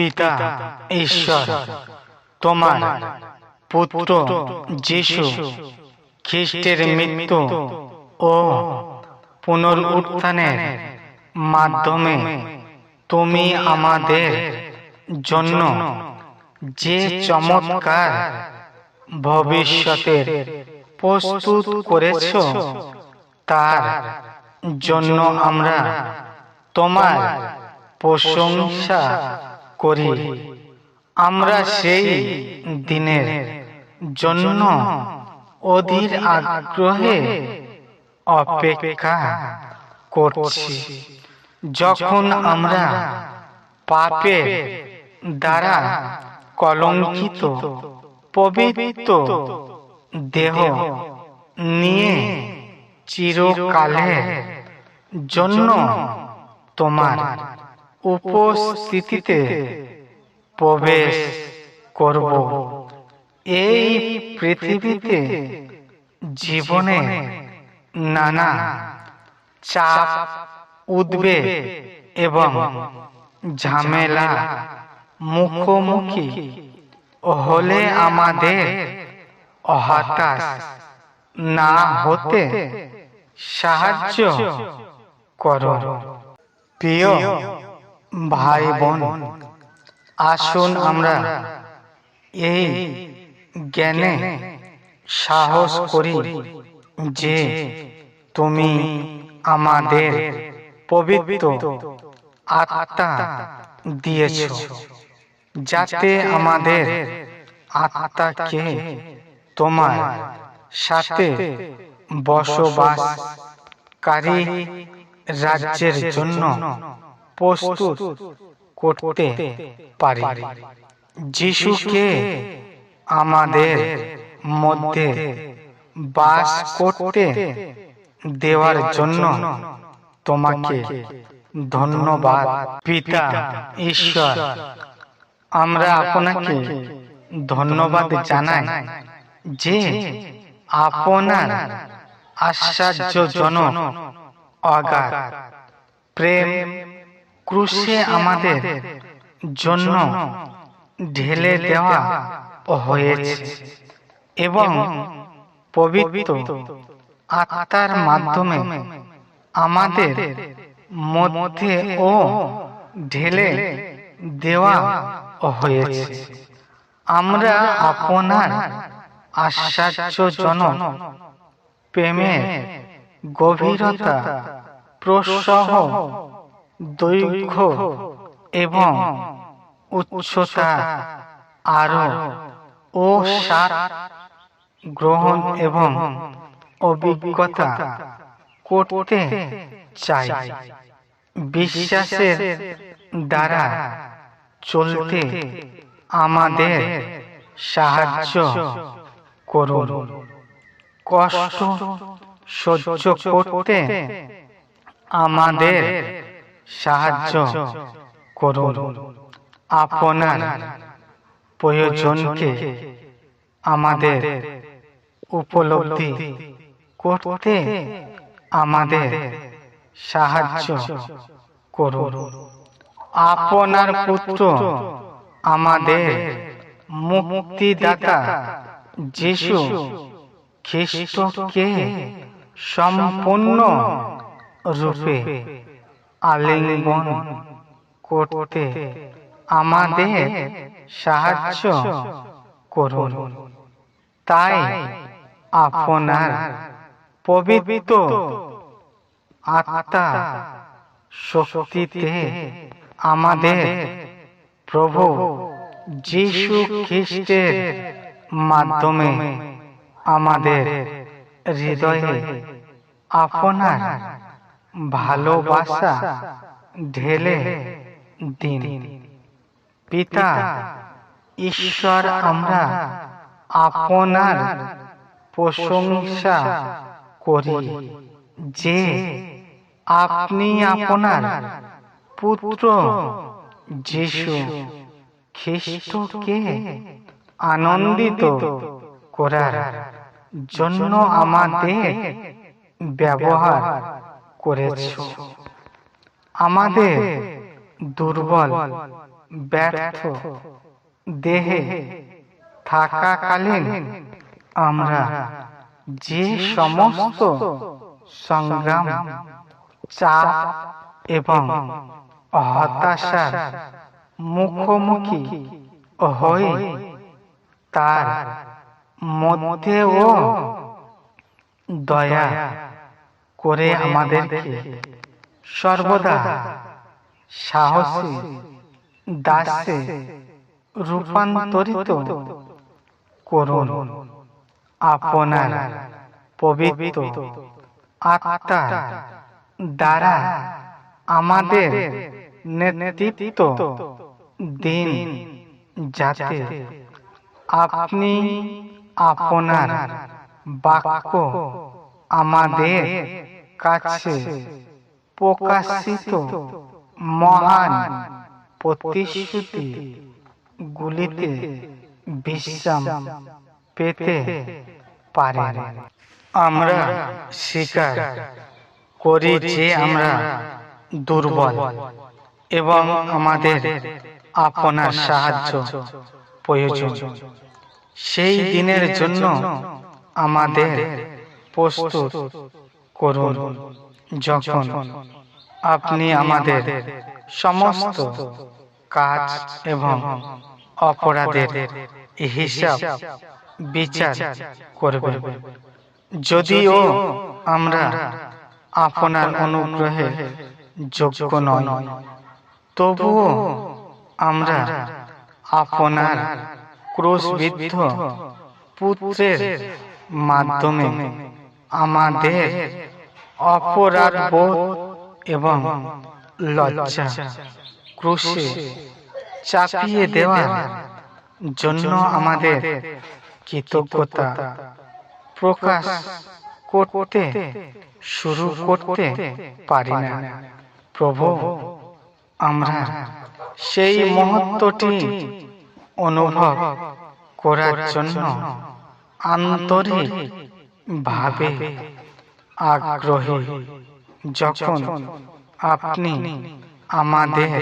পিতা, ঈশ্বর, তোমার পুত্র যিশু খ্রিস্টের মৃত্যু ও পুনরুত্থানের মাধ্যমে তুমি আমাদের জন্য যে চমৎকার ভবিষ্যতের প্রস্তুত করেছ, তার জন্য আমরা তোমার প্রশংসা করি। আমরা সেই দিনের জন্য অধীর আগ্রহে অপেক্ষা করছি। যখন আমরা পাপের দ্বারা কলঙ্কিত পবিত্র দেহ নিয়ে চিরকালের জন্য তোমার উপস্থিতিতে প্রবেশ করব। এই পৃথিবীতে জীবনে নানা চাপ, উদ্বেগ এবং ঝামেলা মুখোমুখি হলে আমাদের হতাশ না হতে সাহায্য করো। প্রিয় ভাই বোন, আসুন আমরা এই জ্ঞানে সাহস করি যে তুমি আমাদের পবিত্র আত্মা দিয়েছ, যাতে আমাদের আত্মাকে তোমার সাথে বসবাসকারী রাজ্যের জন্য প্রস্তুত করতে পারি। যিশুকে আমাদের মধ্যে বাস করতে দেওয়ার জন্য তোমাকে ধন্যবাদ, পিতা, ঈশ্বর। আমরা আপনাকে ধন্যবাদ জানাই যে আপনার আশ্চর্যজনক অগাধ প্রেম ক্রুশে আমাদের জন্য ঢেলে দেওয়া হয়েছে। এবং পবিত্র আত্মার মাধ্যমে আমাদের মধ্যে ও ঢেলে দেওয়া হয়েছে। আমরা আপনার আশ্চর্যজনক প্রেমের গভীরতা প্রসহ দৈর্ঘ্য এবং উচ্চতা আরও ও সাত গ্রহণ এবং অভিজ্ঞতা করতে চাই। বিশ্বাসের দ্বারা চলতে আমাদের সাহায্য করুন। কষ্ট সহ্য করতে আমাদের সাহায্য করুন। আপনার প্রয়োজনকে আমাদের উপলব্ধি করতে আমাদের সাহায্য করুন। আপনার পুত্র আমাদের মুক্তিদাতা যিশু খ্রিস্টকে সম্পূর্ণ রূপে আলিঙ্গন করতে আমাদের সাহায্য করুন। তাই আপনার পবিত্র আত্মা শক্তিতে আমাদের প্রভু যিশু খ্রিস্টের মাধ্যমে আমাদের হৃদয়ে আপনার ভালোবাসা ঢেলে দিন। পিতা ঈশ্বর আমরা আপনার প্রশংসা করি। যে আপনি আপনার পুত্র যিশু খ্রিস্টকে আনন্দিত করার জন্য আমাদের ব্যবহার করেছ। আমাদের দুর্বল ব্যর্থ দেহে থাকাকালীন আমরা যে সমস্ত সংগ্রাম চাপ এবং হতাশার মুখোমুখি হই তার মধ্যেও দয়া করে আমাদেরকে সর্বদা সাহসী দাসে রূপান্তরিত করুন। আপনার পবিত্র আত্মা দ্বারা আমাদের নেতৃত্ব দিন যাতে আপনি আপনার বাক্য আমাদের কাছে প্রকাশিত মহান প্রতিশ্রুতি গুলিতে বিশ্রাম পেতে পারেন আমরা স্বীকার করি যে আমরা দুর্বল এবং আমাদের আপনার সাহায্য প্রয়োজন। সেই দিনের জন্য আমাদের প্রস্তুত করুন। যখন আপনি আমাদের সমস্ত কাজ এবং অপরাধের হিসাব, বিচার করবেন। যদিও আমরা আপনার অনুগ্রহে যোগ্য নয় তবুও আমরা আপনার ক্রুশবিদ্ধ পুত্রের মাধ্যমে আমাদের অপরাধ বোধ এবং লজ্জা। ক্রুশে চাপিয়ে দেওয়ার জন্য আমাদের কৃতজ্ঞতা প্রকাশ করতে শুরু করতে পারি না। প্রভু, আমরা সেই মহত্বটি অনুভব করার জন্য আন্তরিক ভাবে আগ্রহী। যখন আপনি আমাদের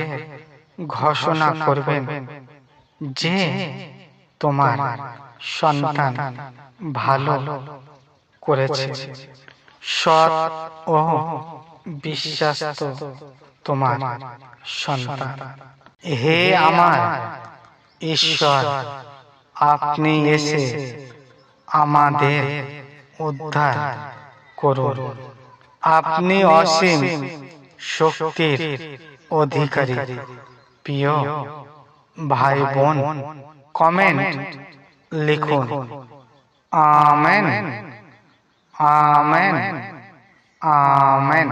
ঘোষণা করবেন যে তোমার সন্তান ভালো করেছে, সৎ ও বিশ্বাস্ত তোমার সন্তান। হে আমার ঈশ্বর, আপনি এসে আমাদের উদ্ধার করুন আপনি অসীম শক্তির অধিকারী প্রিয় ভাই বোন কমেন্ট লিখুন আমেন আমেন আমেন